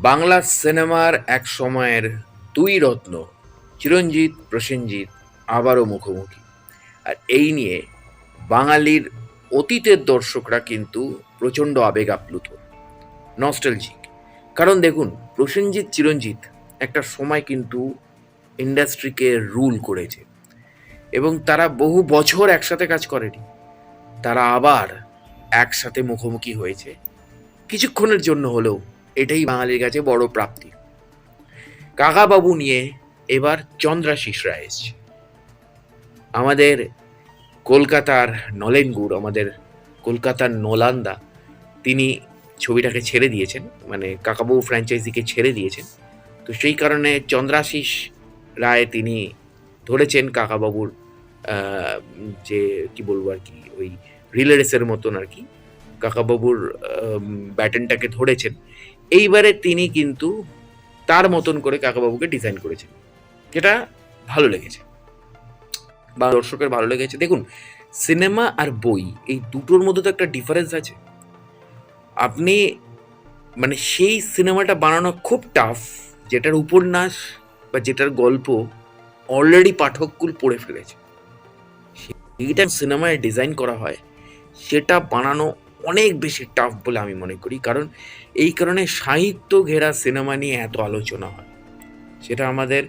বাংলা সিনেমার এক সময়ের দুই রত্ন, চিরঞ্জিত, প্রসেনজিৎ, আবারও মুখোমুখি। আর এই নিয়ে বাঙালির অতীতের দর্শকরা কিন্তু প্রচণ্ড আবেগ আপ্লুত। নস্টালজিক। কারণ দেখুন, প্রসেনজিৎ চিরঞ্জিত একটা সময় কিন্তু ইন্ডাস্ট্রিকে রুল করেছে। এবং তারা বহু বছর একসাথে কাজ করেনি। তারা আবার একসাথে মুখোমুখি হয়েছে। কিছুক্ষণের জন্য হলেও এটাই বাঙালির কাছে বড় প্রাপ্তি। কাকাবাবু নিয়ে এবার চন্দ্রাশিস রায় এসছে। আমাদের কলকাতার নলেন গুড় আমাদের কলকাতার নোলান্দা, তিনি ছবিটাকে ছেড়ে দিয়েছেন মানে কাকাবাবু ফ্র্যাঞ্চাইজিকে ছেড়ে দিয়েছেন। তো সেই কারণে চন্দ্রাশিস রায় তিনি ধরেছেন কাকাবাবুর যে কি বলব আর কি, ওই রিলে রেসের মতন আর কি। কাকাবাবুর ব্যাটনটাকে ধরেছেন। এইবারে তিনি কিন্তু তার মতন করে কাকাবাবুকে ডিজাইন করেছেন, যেটা ভালো লেগেছে। বা দর্শকের ভালো লেগেছে। দেখুন সিনেমা আর বই, এই দুটোর মধ্যে তো একটা ডিফারেন্স আছে। আপনি মানে সেই সিনেমাটা বানানো খুব টাফ যেটার উপন্যাস বা যেটার গল্প অলরেডি পাঠককুল পড়ে ফেলেছে। সেইটা সিনেমায় ডিজাইন করা হয়, সেটা বানানো অনেক বেশি টাফ বলে আমি মনে করি। কারণ এই কারণে সাহিত্য ঘেরা সিনেমা নিয়ে এত আলোচনা হয়। সেটা আমাদের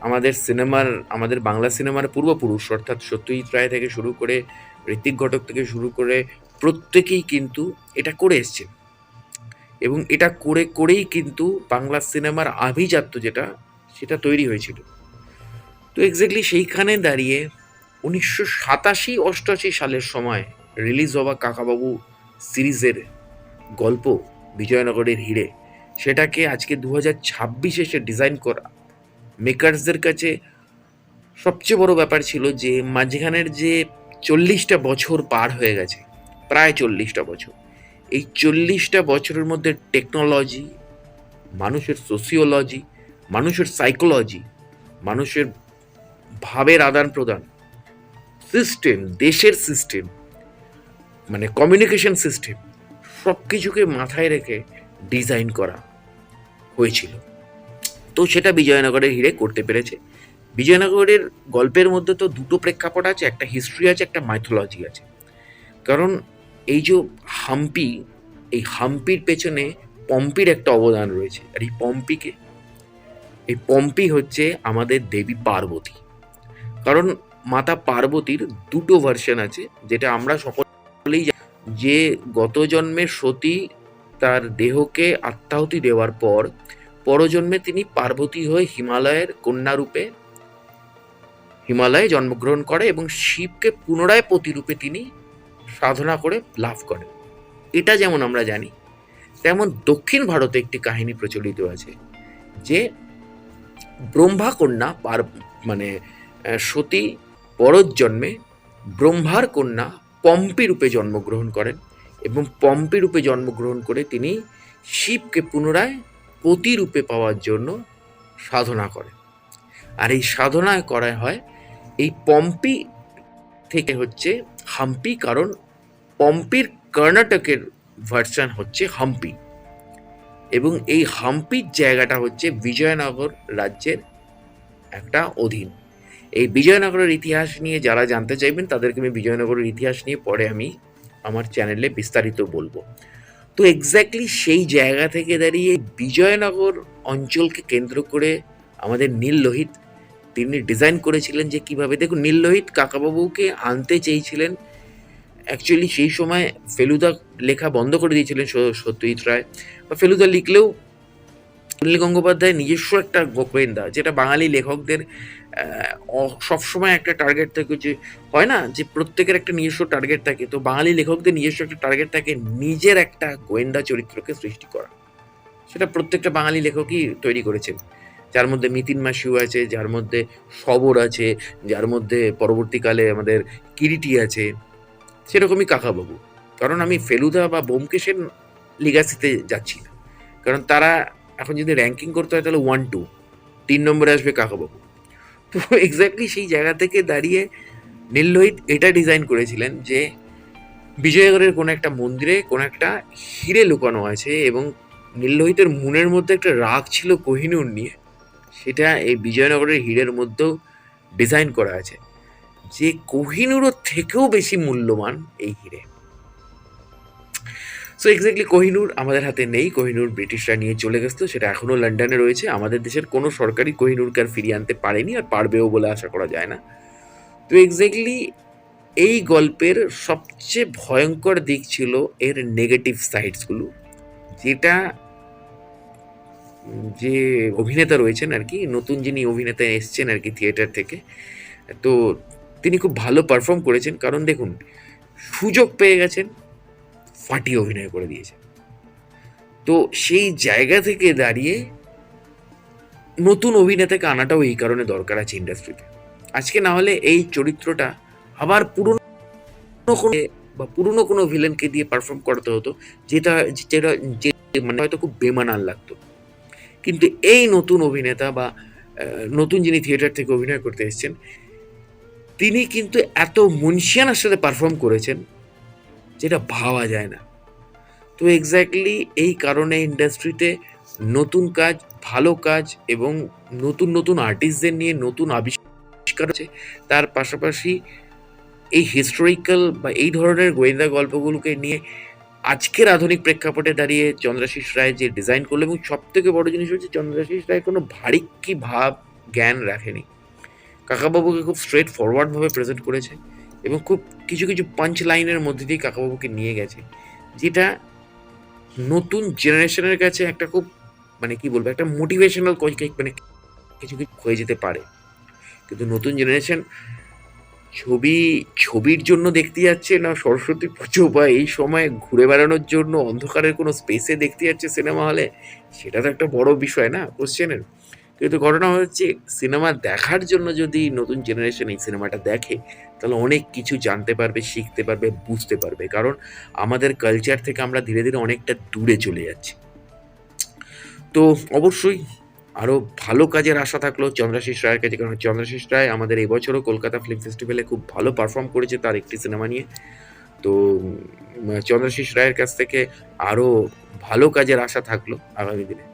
আমাদের সিনেমার আমাদের বাংলা সিনেমার পূর্বপুরুষ, অর্থাৎ সত্যজিৎ রায় থেকে শুরু করে ঋত্বিক ঘটক থেকে শুরু করে প্রত্যেকেই কিন্তু এটা করে এসছে এবং এটা করে, করেই কিন্তু বাংলা সিনেমার আভিজাত্য যেটা, সেটা তৈরি হয়েছিল। তো এক্স্যাক্টলি সেইখানে দাঁড়িয়ে উনিশশো সাতাশি অষ্টআশি সালের সময় রিলিজ হওয়া কাকাবাবু সিরিজের গল্প বিজয়নগরের হিরে সেটাকে আজকে দু হাজার ছাব্বিশে এসে ডিজাইন করা। মেকার্সদের কাছে সবচেয়ে বড় ব্যাপার ছিল যে, মাঝখানের যে চল্লিশটা বছর পার হয়ে গেছে, প্রায় চল্লিশটা বছর। এই চল্লিশটা বছরের মধ্যে টেকনোলজি মানুষের সোসিওলজি মানুষের সাইকোলজি মানুষের ভাবের আদান প্রদান সিস্টেম দেশের সিস্টেম মানে কমিউনিকেশন সিস্টেম সব কিছুকে মাথায় রেখে ডিজাইন করা হয়েছিল। তো সেটা বিজয়নগরের হিরে করতে পেরেছে। বিজয়নগরের গল্পের মধ্যে তো দুটো প্রেক্ষাপট আছে, একটা হিস্ট্রি আছে, একটা মাইথোলজি আছে। কারণ এই যে হাম্পি, এই হাম্পির পেছনে পম্পির একটা অবদান রয়েছে। আর এই পম্পিকে, এই পম্পি হচ্ছে আমাদের দেবী পার্বতী। কারণ মাতা পার্বতীর দুটো ভার্সন আছে, যেটা আমরা সকলেই জানি যে গত জন্মে সতী তার দেহকে আত্মাহুতি দেওয়ার পর, পরজন্মে তিনি পার্বতী হয়ে হিমালয়ের কন্যারূপে হিমালয়ে জন্মগ্রহণ করে এবং শিবকে পুনরায় প্রতিরূপে তিনি সাধনা করে লাভ করেন। এটা যেমন আমরা জানি, তেমন দক্ষিণ ভারতে একটি কাহিনী প্রচলিত আছে যে ব্রহ্মা কন্যা পার মানে সতী পরজন্মে ব্রহ্মার কন্যা পম্পি রূপে জন্মগ্রহণ করেন এবং পম্পি রূপে জন্মগ্রহণ করে তিনি শিবকে পুনরায় প্রতিরূপে পাওয়ার জন্য সাধনা করেন। আর এই সাধনা করা হয়, এই পম্পি থেকে হচ্ছে হাম্পি, কারণ পম্পির কর্ণাটকের ভার্সন হচ্ছে হাম্পি। এবং এই হাম্পির জায়গাটা হচ্ছে বিজয়নগর রাজ্যের একটা অধীন। এই বিজয়নগরের ইতিহাস নিয়ে যারা জানতে চাইবেন, তাদেরকে আমি বিজয়নগরের ইতিহাস নিয়ে পরে আমি আমার চ্যানেলে বিস্তারিত বলব। তো এক্স্যাক্টলি সেই জায়গা থেকে দাঁড়িয়ে বিজয়নগর অঞ্চলকে কেন্দ্র করে আমাদের নীল লোহিত, তিনি ডিজাইন করেছিলেন যে কীভাবে। দেখুন, নীল লোহিত কাকাবাবুকে আনতে চেয়েছিলেন। অ্যাকচুয়ালি সেই সময় ফেলুদা লেখা বন্ধ করে দিয়েছিলেন সত্যজিৎ রায়। বা ফেলুদা লিখলেও সুনীল গঙ্গোপাধ্যায় নিজস্ব একটা গোয়েন্দা যেটা বাঙালি লেখকদের সবসময় একটা টার্গেট থাকে যে, হয় না? যে প্রত্যেকের একটা নিজস্ব টার্গেট থাকে। তো বাঙালি লেখকদের নিজস্ব একটা টার্গেট থাকে নিজের একটা গোয়েন্দা চরিত্রকে সৃষ্টি করা। সেটা প্রত্যেকটা বাঙালি লেখকই তৈরি করেছেন। যার মধ্যে মিতিন মাসিউ আছে, যার মধ্যে সবর আছে, যার মধ্যে পরবর্তীকালে আমাদের কিরিটি আছে। সেরকমই কাকাবাবু। কারণ আমি ফেলুদা বা বোমকেশের লিগাসিতে যাচ্ছি না। কারণ তারা এখন যদি র্যাঙ্কিং করতে হয় তাহলে ওয়ান টু তিন নম্বরে আসবে কাকাবাবু। তো এক্স্যাক্টলি সেই জায়গা থেকে দাঁড়িয়ে নীললোহিত এটা ডিজাইন করেছিলেন যে বিজয়গড়ের কোনো একটা মন্দিরে কোনো একটা হিরে লুকানো আছে এবং নীললোহিতের মনের মধ্যে একটা রাগ ছিল কোহিনুর নিয়ে। সেটা এই বিজয়নগরের হীরের মধ্যেও ডিজাইন করা আছে। যে কোহিনূরও থেকেও বেশি মূল্যবান এই হিরে। সো এক্স্যাক্টলি কোহিনূর আমাদের হাতে নেই। কোহিনূর ব্রিটিশরা নিয়ে চলে গেছে, তো সেটা এখনও লন্ডনে রয়েছে। আমাদের দেশের কোনো সরকারি কোহিনূরকে আর ফিরিয়ে আনতে পারেনি আর পারবেও বলে আশা করা যায় না। তো এক্স্যাক্টলি এই গল্পের সবচেয়ে ভয়ঙ্কর দিক ছিল এর নেগেটিভ সাইডসগুলো যেটা যে অভিনেতা রয়েছেন আর কি, নতুন যিনি অভিনেতা এসছেন আর কি থিয়েটার থেকে, তো তিনি খুব ভালো পারফর্ম করেছেন। কারণ দেখুন, সুযোগ পেয়ে গেছেন ফাটিয়ে অভিনয় করে দিয়েছে। তো সেই জায়গা থেকে দাঁড়িয়ে নতুন অভিনেতাকে আনাটাও এই কারণে দরকার আছে ইন্ডাস্ট্রিতে। আজকে না হলে এই চরিত্রটা আবার পুরনো কোনো বা পুরনো কোনো ভিলেনকে দিয়ে পারফর্ম করাতে হতো, যেটা যেটা, যে মানে হয়তো খুব বেমানান লাগতো। কিন্তু এই নতুন অভিনেতা বা নতুন যিনি থিয়েটার থেকে অভিনয় করতে এসেছেন, তিনি কিন্তু এত মুন্সিয়ানার সাথে পারফর্ম করেছেন যেটা ভাবা যায় না। তো এক্স্যাক্টলি এই কারণে ইন্ডাস্ট্রিতে নতুন কাজ, ভালো কাজ এবং নতুন নতুন আর্টিস্টদের নিয়ে নতুন আবিষ্কার আছে তার পাশাপাশি এই হিস্টোরিক্যাল বা এই ধরনের গোয়েন্দা গল্পগুলোকে নিয়ে আজকের আধুনিক প্রেক্ষাপটে দাঁড়িয়ে চন্দ্রাশিস রায় যে ডিজাইন করল এবং সব থেকে বড় জিনিস হচ্ছে চন্দ্রাশিস রায় কোনো ভারী কি ভাব জ্ঞান রাখেনি। কাকাবাবুকে খুব স্ট্রেট ফরওয়ার্ডভাবে প্রেজেন্ট করেছে। এবং খুব কিছু কিছু পাঞ্চ লাইনের মধ্যে দিয়ে কাকাবাবুকে নিয়ে গেছে, যেটা নতুন জেনারেশনের কাছে একটা খুব মানে কি বলব, একটা মোটিভেশনাল মানে কিছু কিছু হয়ে যেতে পারে। কিন্তু নতুন জেনারেশন ছবি, ছবির জন্য দেখতে যাচ্ছে না, সরস্বতী পুজো বা এই সময় ঘুরে বেড়ানোর জন্য অন্ধকারের কোনো স্পেসে দেখতে যাচ্ছে সিনেমা হলে সেটা তো একটা বড় বিষয় না কোশ্চেনের কিন্তু ঘটনা হচ্ছে সিনেমা দেখার জন্য যদি নতুন জেনারেশন এই সিনেমাটা দেখে তাহলে অনেক কিছু জানতে পারবে শিখতে পারবে বুঝতে পারবে। কারণ আমাদের কালচার থেকে আমরা ধীরে ধীরে অনেকটা দূরে চলে যাচ্ছি। তো অবশ্যই আরও ভালো কাজের আশা থাকল। চন্দ্রাশিস রায়ের কাছে কারণ চন্দ্রাশিস রায় আমাদের এবছরও কলকাতা ফিল্ম ফেস্টিভ্যালে খুব ভালো পারফর্ম করেছে তার একটি সিনেমা নিয়ে। তো উম, চন্দ্রাশিস রায়ের কাছ থেকে আরও ভালো কাজের আশা থাকল আগামী দিনে।